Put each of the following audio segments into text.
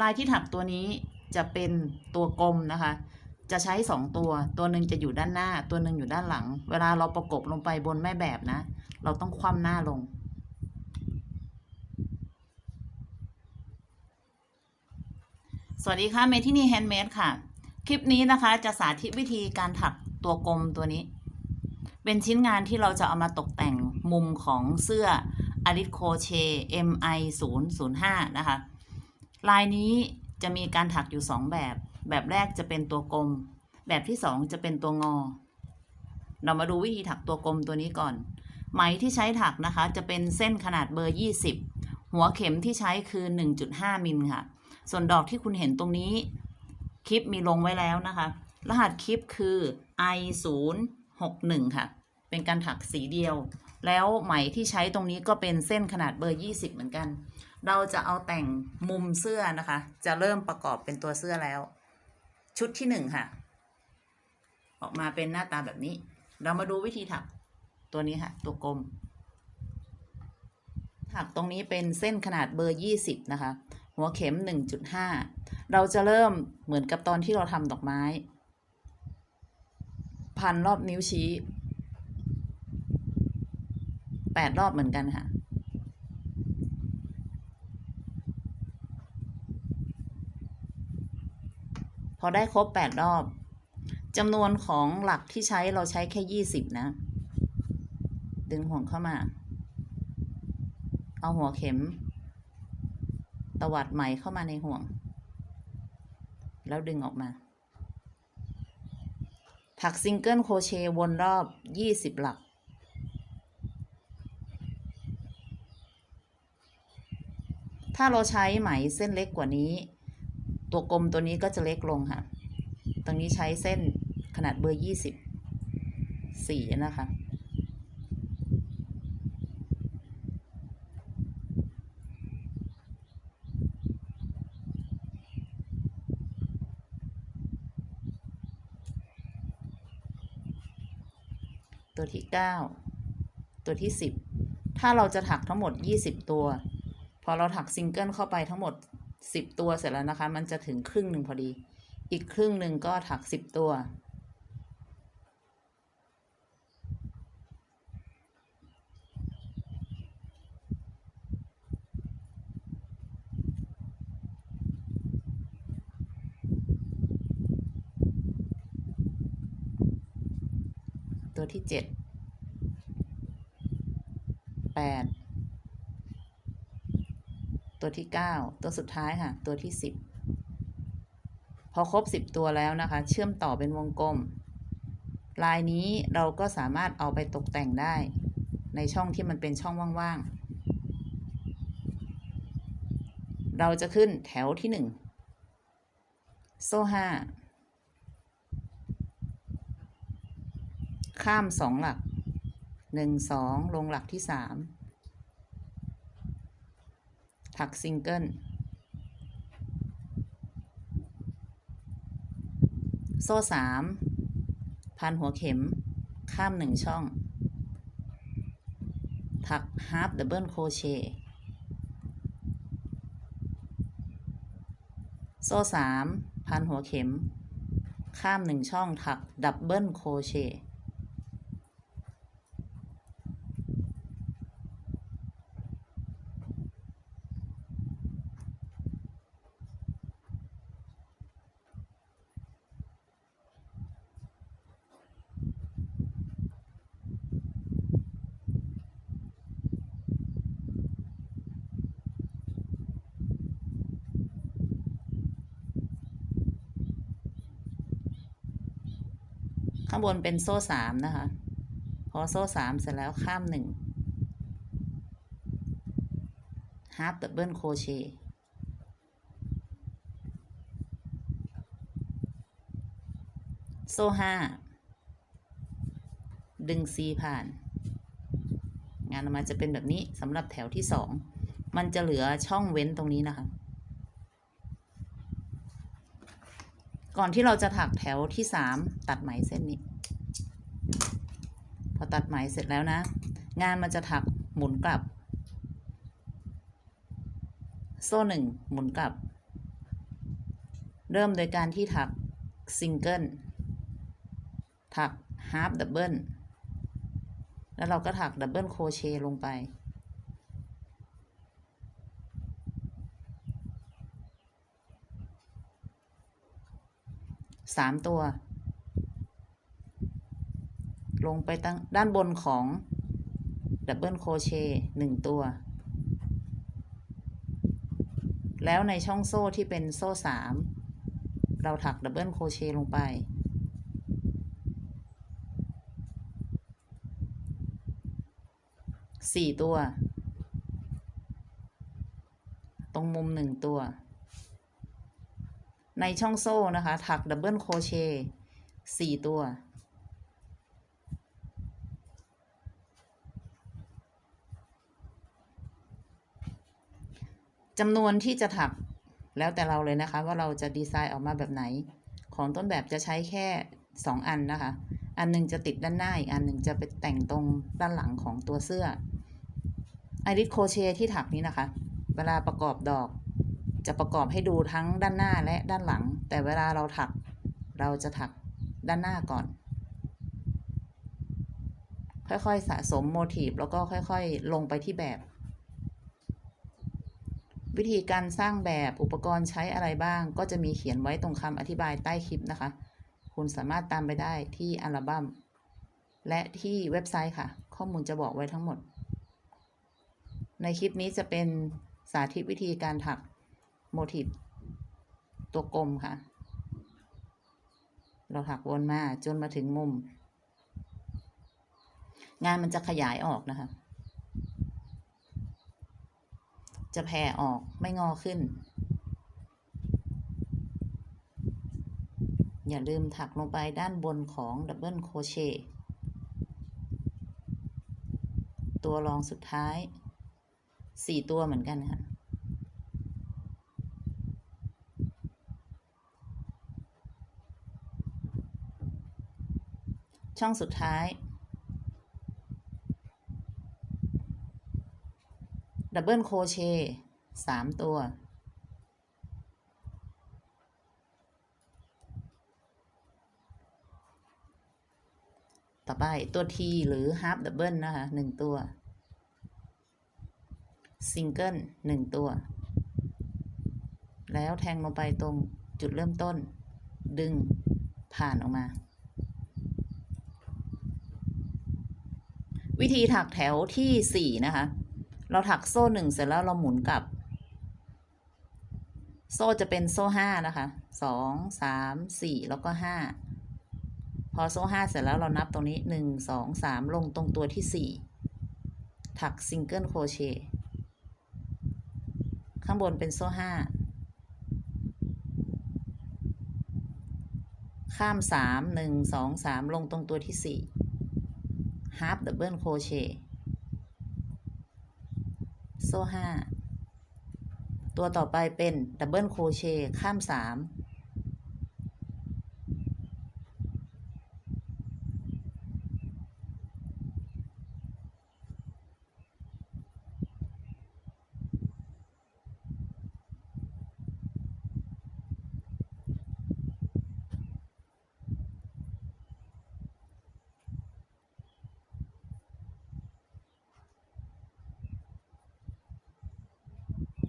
ลายที่ถักตัวนี้จะเป็นตัวกลมนะคะ จะใช้สองตัว ตัวหนึ่งจะอยู่ด้านหน้า ตัวหนึ่งอยู่ด้านหลัง เวลาเราประกบลงไปบนแม่แบบนะ เราต้องคว่ำหน้าลง สวัสดีค่ะเมทินีแฮนด์เมดค่ะ คลิปนี้นะคะจะสาธิตวิธีการถักตัวกลมตัวนี้ เป็นชิ้นงานที่เราจะเอามาตกแต่งมุมของเสื้ออ l ิ c โคเช MI 0 0 5นะคะ ลายนี้จะมีการถักอยู่2แบบ แบบแรกจะเป็นตัวกลม แบบที่2จะเป็นตัวงอ เรามาดูวิธีถักตัวกลมตัวนี้ก่อน ไหมที่ใช้ถักนะคะ จะเป็นเส้นขนาดเบอร์ 20 หัวเข็มที่ใช้คือ 1.5 มิลค่ะ ส่วนดอกที่คุณเห็นตรงนี้ คลิปมีลงไว้แล้วนะคะ รหัสคลิปคือ i 0 6 1ค่ะ เป็นการถักสีเดียว แล้วไหมที่ใช้ตรงนี้ก็เป็นเส้นขนาดเบอร์ 20 เหมือนกัน เราจะเอาแต่งมุมเสื้อนะคะ จะเริ่มประกอบเป็นตัวเสื้อแล้ว ชุดที่หนึ่งค่ะ ออกมาเป็นหน้าตาแบบนี้ เรามาดูวิธีถักตัวนี้ค่ะ ตัวกลม ถักตรงนี้เป็นเส้นขนาดเบอร์20นะคะ หัวเข็ม1.5เราจะเริ่มเหมือนกับตอนที่เราทำดอกไม้ พันรอบนิ้วชี้8รอบเหมือนกันค่ะ พอได้ครบ 8 รอบจำนวนของหลักที่ใช้เราใช้แค่ 20 นะ ดึงห่วงเข้ามา เอาหัวเข็ม ตวัดไหมเข้ามาในห่วง แล้วดึงออกมา ถักซิงเกิลโคเชวนรอบ 20 หลักถ้าเราใช้ไหมเส้นเล็กกว่านี้ ตัวกลมตัวนี้ก็จะเล็กลงค่ะ ตรงนี้ใช้เส้นขนาดเบอร์20สีนะคะตัวที่ 9 ตัวที่ 10 ถ้าเราจะถักทั้งหมด 20 ตัว พอเราถักซิงเกิลเข้าไปทั้งหมด 10ตัวเสร็จแล้วนะคะ มันจะถึงครึ่งหนึ่งพอดี อีกครึ่งหนึ่งก็ถัก10ตัว ตัวที่เจ็ดแปด ตัวที่เก้าตัวสุดท้ายค่ะ ตัวที่สิบพอครบสิบตัวแล้วนะคะ เชื่อมต่อเป็นวงกลม ลายนี้เราก็สามารถเอาไปตกแต่งได้ ในช่องที่มันเป็นช่องว่างๆ เราจะขึ้นแถวที่หนึ่งโซ่ห้าข้ามสองหลักหนึ่งสองลงหลักที่สาม ถักซิงเกิลโซ่สามพันหัวเข็ม ข้ามหนึ่งช่อง ถักฮาร์ปดับเบิลโคเชต์โซ่สามพันหัวเข็ม ข้ามหนึ่งช่องถักดับเบิลโคเชต์ ข้างบนเป็นโซ่สามนะคะ พอโซ่สามเสร็จแล้วข้ามหนึ่งฮาร์ปดับเบิลโคเชต์โซ่ห้าดึงซีผ่าน งานออกมาจะเป็นแบบนี้สำหรับแถวที่สองมันจะเหลือช่องเว้นตรงนี้นะคะ ก่อนที่เราจะถักแถวที่สามตัดไหมเส้นนี้ พอตัดไหมเสร็จแล้วนะ งานมันจะถักหมุนกลับ โซ่หนึ่งหมุนกลับ เริ่มโดยการที่ถักซิงเกิลถักฮาร์ปดับเบิลแล้วเราก็ถักดับเบิลโครเชต์ลงไป สามตัว ลงไปตั้งด้านบนของดับเบิลโคเชต์หนึ่งตัว แล้วในช่องโซ่ที่เป็นโซ่สามเราถักดับเบิลโคเชต์ลงไป สี่ตัว ตรงมุมหนึ่งตัว ในช่องโซ่นะคะ ถักดับเบิลโคเชต์สี่ตัว จำนวนที่จะถักแล้วแต่เราเลยนะคะ ว่าเราจะดีไซน์ออกมาแบบไหน ของต้นแบบจะใช้แค่2อันนะคะ อันหนึ่งจะติดด้านหน้าอีกอันหนึ่งจะไปแต่งตรงด้านหลังของตัวเสื้อไอริสโคเชที่ถักนี้นะคะ เวลาประกอบดอก จะประกอบให้ดูทั้งด้านหน้าและด้านหลัง แต่เวลาเราถัก เราจะถักด้านหน้าก่อน ค่อยๆสะสมโมทีฟแล้วก็ค่อยๆ ลงไปที่แบบ วิธีการสร้างแบบอุปกรณ์ใช้อะไรบ้าง ก็จะมีเขียนไว้ตรงคำอธิบายใต้คลิปนะคะ คุณสามารถตามไปได้ที่อัลบั้มและที่เว็บไซต์ค่ะ ข้อมูลจะบอกไว้ทั้งหมด ในคลิปนี้จะเป็นสาธิตวิธีการถัก โมทีฟตัวกลมค่ะ เราถักวนมาจนมาถึงมุม งานมันจะขยายออกนะคะ จะแผ่ออกไม่งอขึ้น อย่าลืมถักลงไปด้านบนของดับเบิลโคเชต์ตัวรองสุดท้ายสี่ตัวเหมือนกันค่ะ ช่องสุดท้าย ดับเบิลโคเชสามตัว ต่อไปตัว T หรือ half double นะคะหนึ่งตัว ซิงเกิลหนึ่งตัว แล้วแทงลงไปตรงจุดเริ่มต้น ดึงผ่านออกมา วิธีถักแถวที่สี่นะคะ เราถักโซ่หนึ่งเสร็จแล้วเราหมุนกลับ โซ่จะเป็นโซ่ห้านะคะสองสามสี่แล้วก็ห้าพอโซ่ห้าเสร็จแล้วเรานับตรงนี้หนึ่งสองสามลงตรงตัวที่สี่ถักซิงเกิลโครเชต์ข้างบนเป็นโซ่ห้าข้ามสามหนึ่งสองสามลงตรงตัวที่สี่ half double crochet โซ่ห้าตัวต่อไปเป็นดับเบิลโคเชต์ข้ามสาม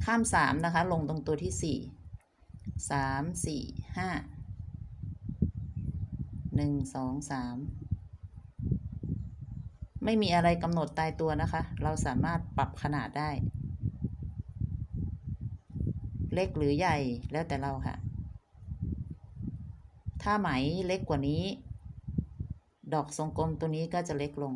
ข้ามสามนะคะ ลงตรงตัวที่สี่สามสี่ห้าหนึ่งสองสามไม่มีอะไรกำหนดตายตัวนะคะ เราสามารถปรับขนาดได้ เล็กหรือใหญ่แล้วแต่เราค่ะ ถ้าไหมเล็กกว่านี้ ดอกทรงกลมตัวนี้ก็จะเล็กลง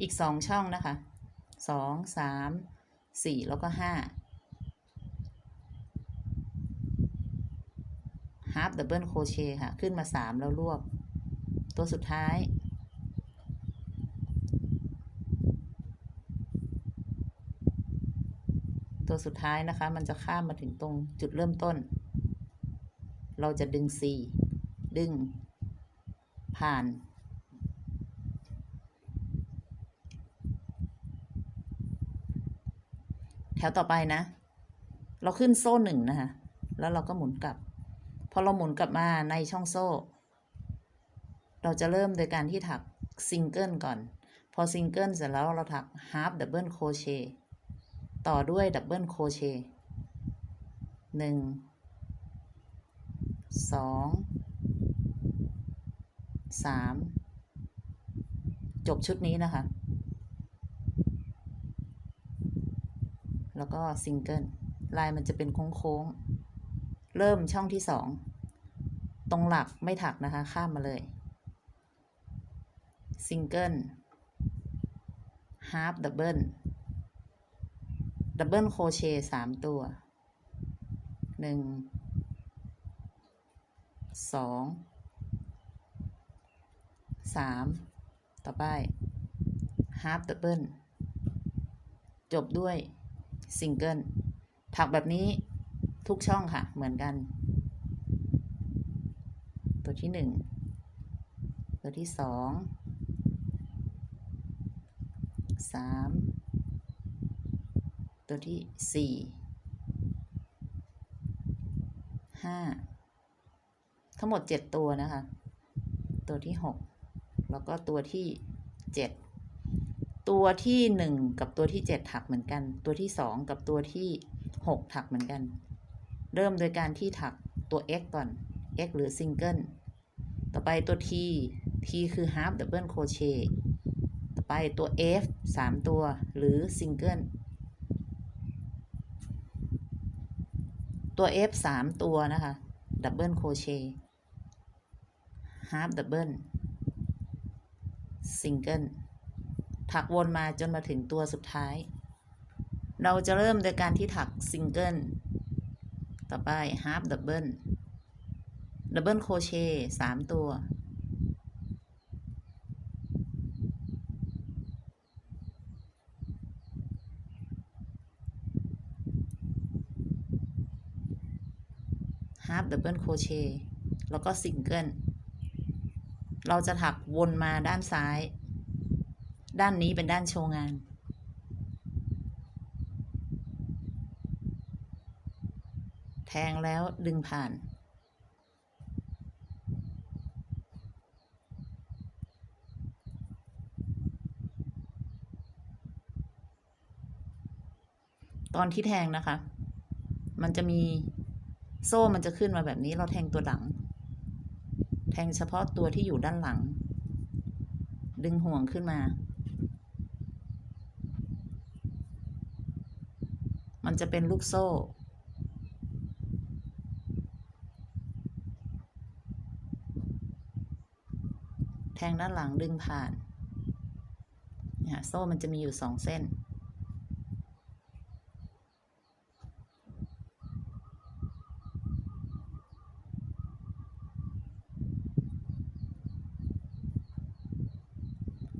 อีกสองช่องนะคะสองสามสี่แล้วก็ห้า half double crochet ค่ะ ขึ้นมาสามแล้วรวบ ตัวสุดท้าย ตัวสุดท้ายนะคะ มันจะข้ามมาถึงตรงจุดเริ่มต้น เราจะดึง C ดึงผ่าน แถวต่อไปนะ เราขึ้นโซ่หนึ่งนะคะ แล้วเราก็หมุนกลับ พอเราหมุนกลับมาในช่องโซ่ เราจะเริ่มโดยการที่ถักซิงเกิลก่อน พอซิงเกิลเสร็จแล้วเราถัก half double crochet ต่อด้วยดับเบิลโคเชต์หนึ่งสองสามจบชุดนี้นะคะ แล้วก็ซิงเกิลลายมันจะเป็นโค้งๆ เริ่มช่องที่สอง ตรงหลักไม่ถักนะคะ ข้ามมาเลย ซิงเกิลฮาร์ปดับเบิลดับเบิลโคเชต์สามตัวหนึ่งสองสามต่อไปฮาร์ปดับเบิลจบด้วย ซิงเกิลถักแบบนี้ทุกช่องค่ะ เหมือนกัน ตัวที่หนึ่งตัวที่สองสามตัวที่สี่ห้าทั้งหมดเจ็ดตัวนะคะ ตัวที่หกแล้วก็ตัวที่เจ็ด ตัวที่หนึ่งกับตัวที่เจ็ดถักเหมือนกัน ตัวที่สองกับตัวที่หกถักเหมือนกัน เริ่มโดยการที่ถักตัว x ก่อน x หรือ single ต่อไปตัว t t คือ half double crochet ต่อไปตัว f สามตัวหรือ single ตัว f สามตัวนะคะ double crochet half double single ถักวนมาจนมาถึงตัวสุดท้าย เราจะเริ่มโดยการที่ถัก single ต่อไป half double double crochet สามตัว half double crochet แล้วก็ single เราจะถักวนมาด้านซ้าย ด้านนี้เป็นด้านโชว์งาน แทงแล้วดึงผ่าน ตอนที่แทงนะคะ มันจะมีโซ่มันจะขึ้นมาแบบนี้เราแทงตัวหลัง แทงเฉพาะตัวที่อยู่ด้านหลัง ดึงห่วงขึ้นมา มัน จะเป็นลูกโซ่ แทงด้านหลังดึงผ่านเนี่ยโซ่มันจะมีอยู่สองเส้น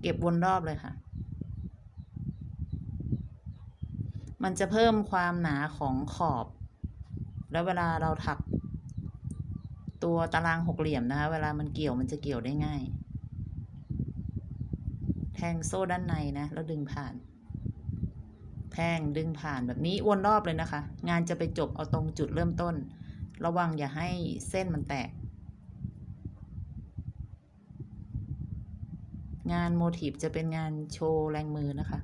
เก็บวนรอบเลยค่ะ มันจะเพิ่มความหนาของขอบ แล้วเวลาเราถัก ตัวตารางหกเหลี่ยมนะคะ เวลามันเกี่ยวมันจะเกี่ยวได้ง่าย แทงโซ่ด้านในนะ แล้วดึงผ่าน แทงดึงผ่านแบบนี้วนรอบเลยนะคะ งานจะไปจบเอาตรงจุดเริ่มต้น ระวังอย่าให้เส้นมันแตก งานโมทีฟจะเป็นงานโชว์แรงมือนะคะ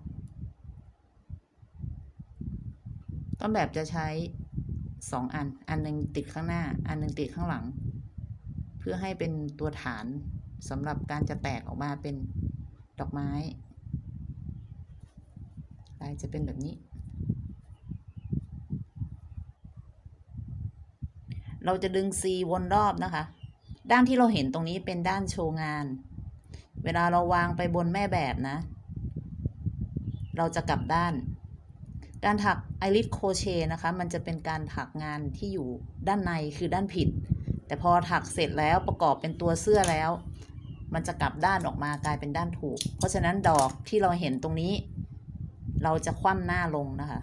ต้นแบบจะใช้สองอัน อันหนึ่งติดข้างหน้า อันหนึ่งติดข้างหลัง เพื่อให้เป็นตัวฐานสำหรับการจะแตกออกมาเป็นดอกไม้ลายจะเป็นแบบนี้ เราจะดึงซีวนรอบนะคะ ด้านที่เราเห็นตรงนี้เป็นด้านโชว์งาน เวลาเราวางไปบนแม่แบบนะ เราจะกลับด้าน การถักไอริสโคเชนะคะ มันจะเป็นการถักงานที่อยู่ด้านในคือด้านผิด แต่พอถักเสร็จแล้วประกอบเป็นตัวเสื้อแล้ว มันจะกลับด้านออกมากลายเป็นด้านถูก เพราะฉะนั้นดอกที่เราเห็นตรงนี้ เราจะคว่ำหน้าลงนะคะ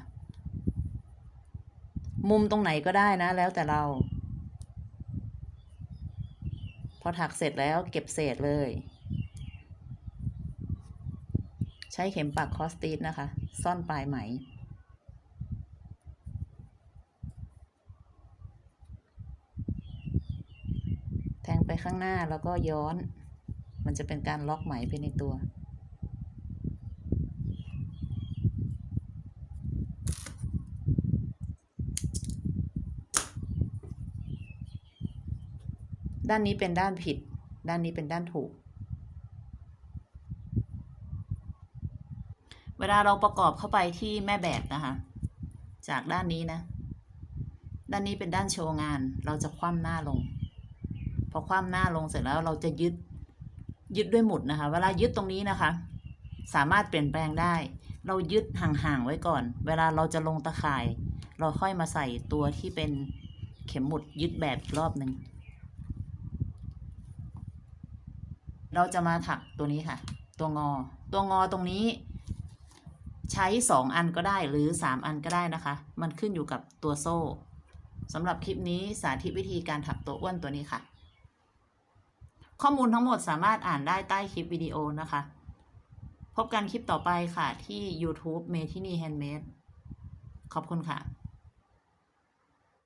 มุมตรงไหนก็ได้นะแล้วแต่เรา พอถักเสร็จแล้วเก็บเศษเลยใช้เข็มปักคอสตีสนะคะ ซ่อนปลายไหม ข้างหน้าแล้วก็ย้อน มันจะเป็นการล็อกไหมไปในตัว ด้านนี้เป็นด้านผิด ด้านนี้เป็นด้านถูก เวลาเราประกอบเข้าไปที่แม่แบบนะคะ จากด้านนี้นะ ด้านนี้เป็นด้านโชว์งาน เราจะคว่ำหน้าลง พอคว่ำหน้าลงเสร็จแล้วเราจะยึดยึดด้วยหมุดนะคะ เวลายึดตรงนี้นะคะ สามารถเปลี่ยนแปลงได้ เรายึดห่างๆไว้ก่อน เวลาเราจะลงตะข่าย เราค่อยมาใส่ตัวที่เป็นเข็มหมุดยึดแบบรอบหนึ่งเราจะมาถักตัวนี้ค่ะ ตัวงอ ตัวงอตรงนี้ ใช้สองอันก็ได้หรือสามอันก็ได้นะคะ มันขึ้นอยู่กับตัวโซ่สำหรับคลิปนี้สาธิตวิธีการถักตัวอ้วนตัวนี้ค่ะ ข้อมูลทั้งหมดสามารถอ่านได้ใต้คลิปวิดีโอนะคะ พบกันคลิปต่อไปค่ะที่ YouTube เมทินีแฮนด์เมดขอบคุณค่ะ